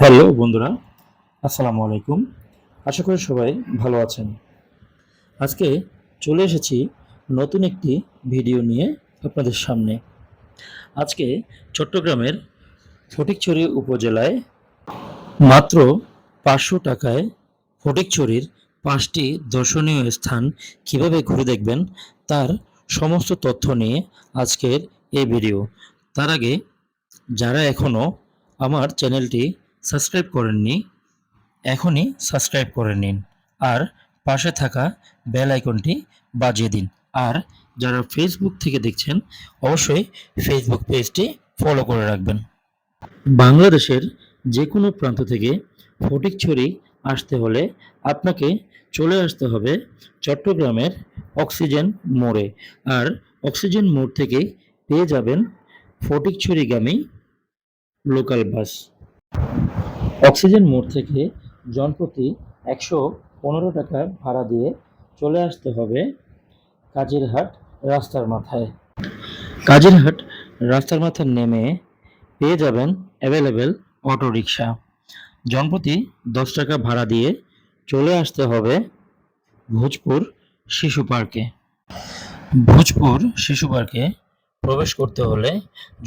Hello বন্ধুরা, আসসালামু আলাইকুম। আশা করি সবাই ভালো আছেন। আজকে চলে এসেছি নতুন একটি ভিডিও নিয়ে আপনাদের সামনে। আজকে চট্টগ্রামের ফটিকছড়ি উপজেলায় মাত্র পাঁচশো টাকায় ফটিকছড়ির পাঁচটি দর্শনীয় স্থান কীভাবে ঘুরে দেখবেন, তার সমস্ত তথ্য নিয়ে আজকের এই ভিডিও। তার আগে যারা এখনও আমার চ্যানেলটি সাবস্ক্রাইব করেননি এখনই সাবস্ক্রাইব করে নিন আর পাশে থাকা বেল আইকনটি বাজিয়ে দিন। আর যারা ফেসবুক থেকে দেখছেন, অবশ্যই ফেসবুক পেজটি ফলো করে রাখবেন। বাংলাদেশের যে কোনো প্রান্ত থেকে ফটিকছড়ি আসতে হলে আপনাকে চলে আসতে হবে চট্টগ্রামের অক্সিজেন মোড়ে। আর অক্সিজেন মোড় থেকে পেয়ে যাবেন ফটিকছড়িগামী লোকাল বাস। অক্সিজেন মোড় থেকে জনপ্রতি একশো পনেরো টাকা ভাড়া দিয়ে চলে আসতে হবে কাজিরহাট রাস্তার মাথায়। কাজিরহাট রাস্তার মাথায় নেমে পেয়ে যাবেন অ্যাভেলেবেল অটো রিক্সা জনপ্রতি দশ টাকা ভাড়া দিয়ে চলে আসতে হবে ভোজপুর শিশু পার্কে। ভোজপুর শিশু পার্কে প্রবেশ করতে হলে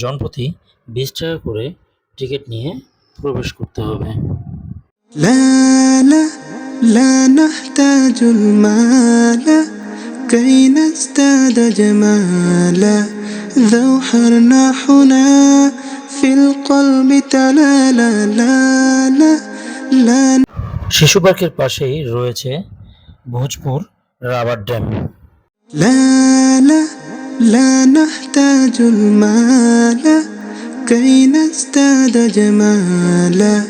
জনপ্রতি বিশ টাকা করে টিকিট নিয়ে প্রবেশ করতে হবে لا لا لا نحتاج المال كي نزداد جمالا ذو حرناحنا في القلب تلالا لا لا لا শিশু পার্কের পাশেই রয়েছে Bhojpur rubber dam لا لا لا نحتاج المال كي نزداد جمالا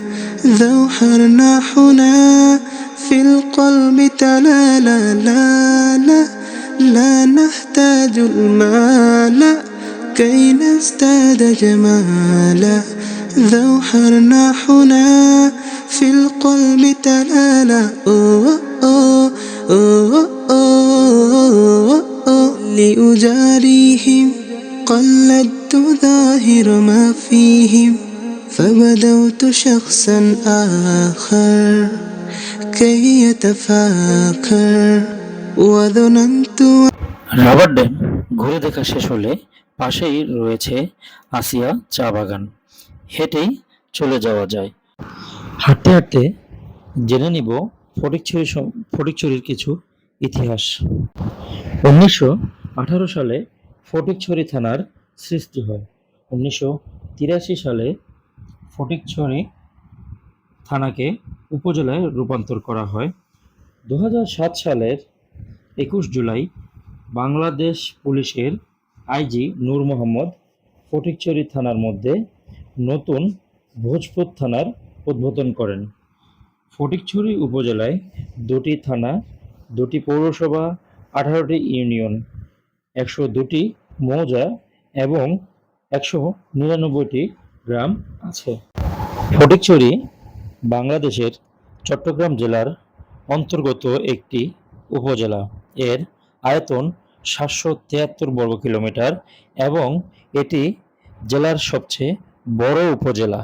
ذو حرناحنا في القلب تلالا لا لا لا نحتاج المال. كي نزداد جمالا ذو حرناحنا في القلب تلالا. أوه أوه أوه لأجاريهم قلدت ظاهر ما فيهم فبدوت شخصا آخر كي يتفاكر وظننت rubber dam ঘুরে দেখা শেষ হলে পাশেই রয়েছে আসিয়া চা বাগান হেঁটেই চলে যাওয়া যায় হাঁটতে হাঁটতে জেনে নিব ফটিকছড়ি সম- ফটিকছড়ির কিছু ইতিহাস উনিশশো আঠারো সালে ফটিকছড়ি থানার সৃষ্টি হয়। উনিশশো তিরাশি সালে ফটিকছড়ি থানাকে উপজেলায় রূপান্তর করা হয়। দু সালের একুশ জুলাই বাংলাদেশ পুলিশের আইজি নূর মোহাম্মদ ফটিকছড়ি থানার মধ্যে নতুন ভোজপুর থানার উদ্বোধন করেন। ফটিকছড়ি উপজেলায় দুটি থানা, দুটি পৌরসভা, আঠারোটি ইউনিয়ন একশো দুটি মৌজা এবং একশো নিরানব্বইটি গ্রাম আছে। ফটিকছড়ি বাংলাদেশের চট্টগ্রাম জেলার অন্তর্গত একটি উপজেলা। এর আয়তন সাতশো তিয়াত্তর বর্গ কিলোমিটার এবং এটি জেলার সবচেয়ে বড় উপজেলা।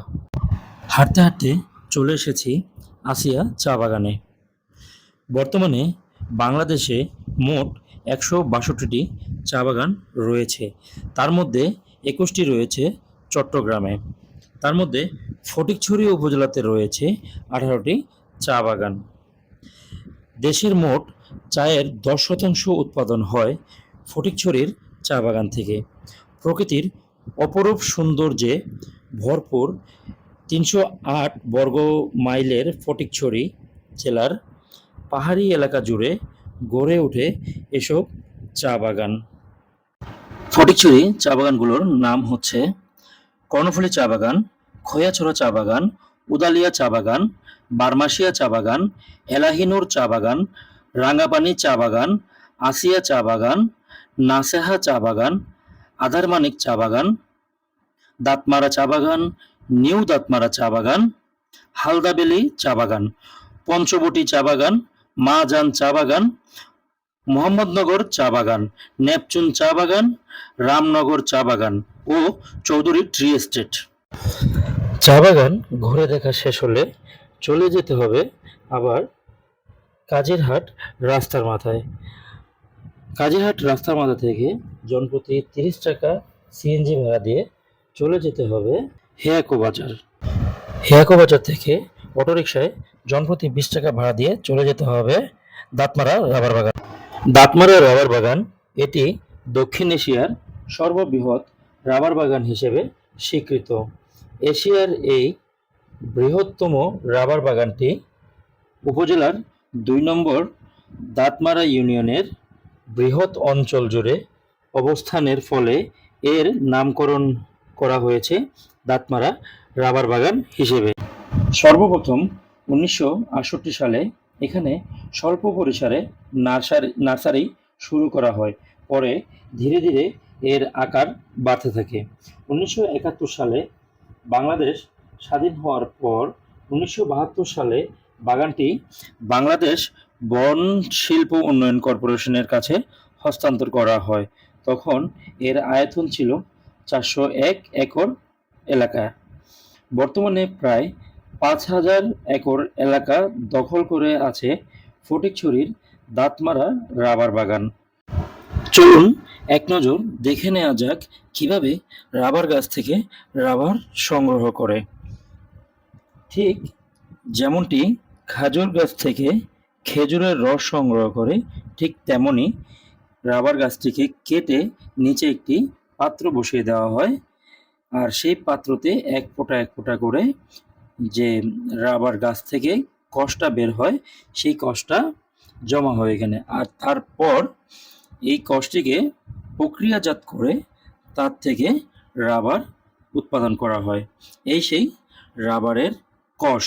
হাঁটতে হাঁটতে চলে এসেছি আসিয়া চা বাগানে। বর্তমানে বাংলাদেশে মোট একশো বাষট্টিটি চা বাগান রয়েছে। তার মধ্যে একুশটি রয়েছে চট্টগ্রামে। তার মধ্যে ফটিকছড়ি উপজেলাতে রয়েছে আঠারোটি চা বাগান। দেশের মোট চায়ের দশ শতাংশ উৎপাদন হয় ফটিকছড়ির চা বাগান থেকে। প্রকৃতির অপরূপ সৌন্দর্যে ভরপুর তিনশো আট বর্গ মাইলের ফটিকছড়ি জেলার পাহাড়ি এলাকা জুড়ে গড়ে ওঠে এসব চা বাগান ফটিকছড়ি চা বাগানগুলোর নাম হচ্ছে কর্ণফুলী চা বাগান খৈয়াছড়া চা বাগান উদালিয়া চা বাগান বারমাসিয়া চা বাগান এলাহিনুর চা বাগান রাঙ্গাপানি চা বাগান আসিয়া চা বাগান নাসেহা চা বাগান আধারমানিক চা বাগান দাঁতমারা চা বাগান নিউ দাঁতমারা চা বাগান হালদাবেলি চা বাগান পঞ্চবটি চা বাগান মাজান চা বাগান মোহাম্মদনগর চা বাগান নেপচুন চা বাগান রামনগর চা বাগান ও চৌধুরী ট্রি এস্টেট চা বাগান ঘুরে দেখা শেষ হলে চলে যেতে হবে আবার কাজিরহাট রাস্তার মাথায়। কাজিরহাট রাস্তার মাথা থেকে জনপ্রতি তিরিশ টাকা সিএনজি ভাড়া দিয়ে চলে যেতে হবে। হেয়াকো বাজার। হেয়াকো বাজার থেকে অটোরিকশায় জনপ্রতি বিশ টাকা ভাড়া দিয়ে চলে যেতে হবে দাঁতমারা রাবার বাগান। দাঁতমারা রাবার বাগান, এটি দক্ষিণ এশিয়ার সর্ববৃহৎ রাবার বাগান হিসেবে স্বীকৃত। এশিয়ার এই বৃহত্তম রাবার বাগানটি উপজেলার দুই নম্বর দাঁতমারা ইউনিয়নের বৃহৎ অঞ্চল জুড়ে অবস্থানের ফলে এর নামকরণ করা হয়েছে দাঁতমারা রাবার বাগান হিসেবে। সর্বপ্রথম উনিশশো আটষট্টি সালে এখানে স্বল্প পরিসরে নার্সারি নার্সারি শুরু করা হয়। পরে ধীরে ধীরে এর আকার বাড়তে থাকে। উনিশশো একাত্তর সালে বাংলাদেশ স্বাধীন হওয়ার পর উনিশশো বাহাত্তর সালে বাগানটি বাংলাদেশ বন শিল্প উন্নয়ন কর্পোরেশনের কাছে হস্তান্তর করা হয়। তখন এর আয়তন ছিল চারশো এক একর এলাকা বর্তমানে প্রায় পাঁচ হাজার একর এলাকা দখল করে আছে ফটিকছড়ির দাঁতমারা রাবার বাগান। চলুন এক নজর দেখে নেওয়া যাক কীভাবে রাবার গাছ থেকে রাবার সংগ্রহ করে। ঠিক যেমনটি খাজুর গাছ থেকে খেজুরের রস সংগ্রহ করে, ঠিক তেমনি রাবার গাছটিকে কেটে নিচে একটি পাত্র বসিয়ে দেওয়া হয়, আর সেই পাত্রতে এক ফোঁটা এক ফোঁটা করে যে রাবার গাছ থেকে কষটা বের হয়, সেই কষটা জমা হয় এখানে। আর তারপর এই কষটিকে প্রক্রিয়াজাত করে তার থেকে রাবার উৎপাদন করা হয়। এই সেই রাবারের কষ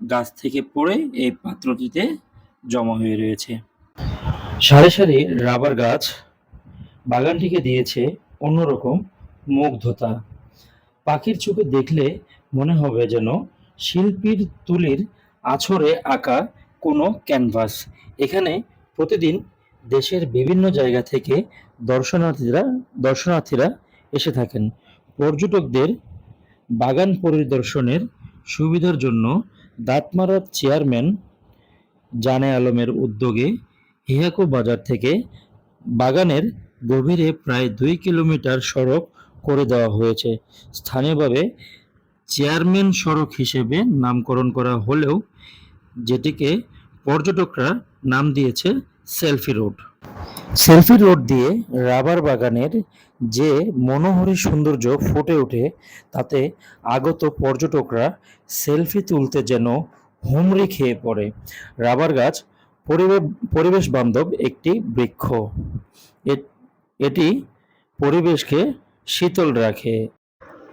গাছ থেকে পড়ে এই পাত্রটিতে জমা হয়ে রয়েছে। সারি সারি রাবার গাছ বাগানটিকে দিয়েছে অন্যরকম মুগ্ধতা। পাখির চোখে দেখলে মনে হবে যেন শিল্পীর তুলির আছরে আঁকা কোনো ক্যানভাস। এখানে প্রতিদিন দেশের বিভিন্ন জায়গা থেকে দর্শনার্থীরা দর্শনার্থীরা এসে থাকেন। পর্যটকদের বাগান পরিদর্শনের সুবিধার জন্য দাঁতমারার চেয়ারম্যান জানে আলমের উদ্যোগে হিয়াকো বাজার থেকে বাগানের গভীরে প্রায় দুই কিলোমিটার সড়ক করে দেওয়া হয়েছে। স্থানীয়ভাবে চেয়ারম্যান সড়ক হিসেবে নামকরণ করা হলেও যেটিকে পর্যটকরা নাম দিয়েছে সেলফি রোড। সেলফি রোড দিয়ে রাবার বাগানের যে মনোহরী সৌন্দর্য ফুটে ওঠে, তাতে আগত পর্যটকরা সেলফি তুলতে যেন হুমড়ি খেয়ে পড়ে। রাবার গাছ পরিবে- পরিবেশ বান্ধব একটি বৃক্ষ। এটি পরিবেশকে শীতল রাখে।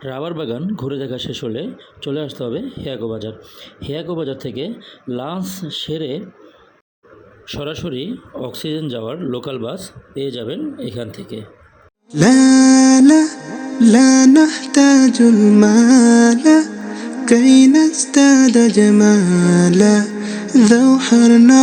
রাবার বাগান ঘুরে দেখা শেষ হলে চলে আসতে হবে হেয়াগো বাজার হেয়াগো বাজার থেকে লাঞ্চ সেরে সরাসরি অক্সিজেন যাওয়ার লোকাল বাস পেয়ে যাবেন এখান থেকে لا لا لا نحتاج المال كي نزداد جمالا ذو حرنا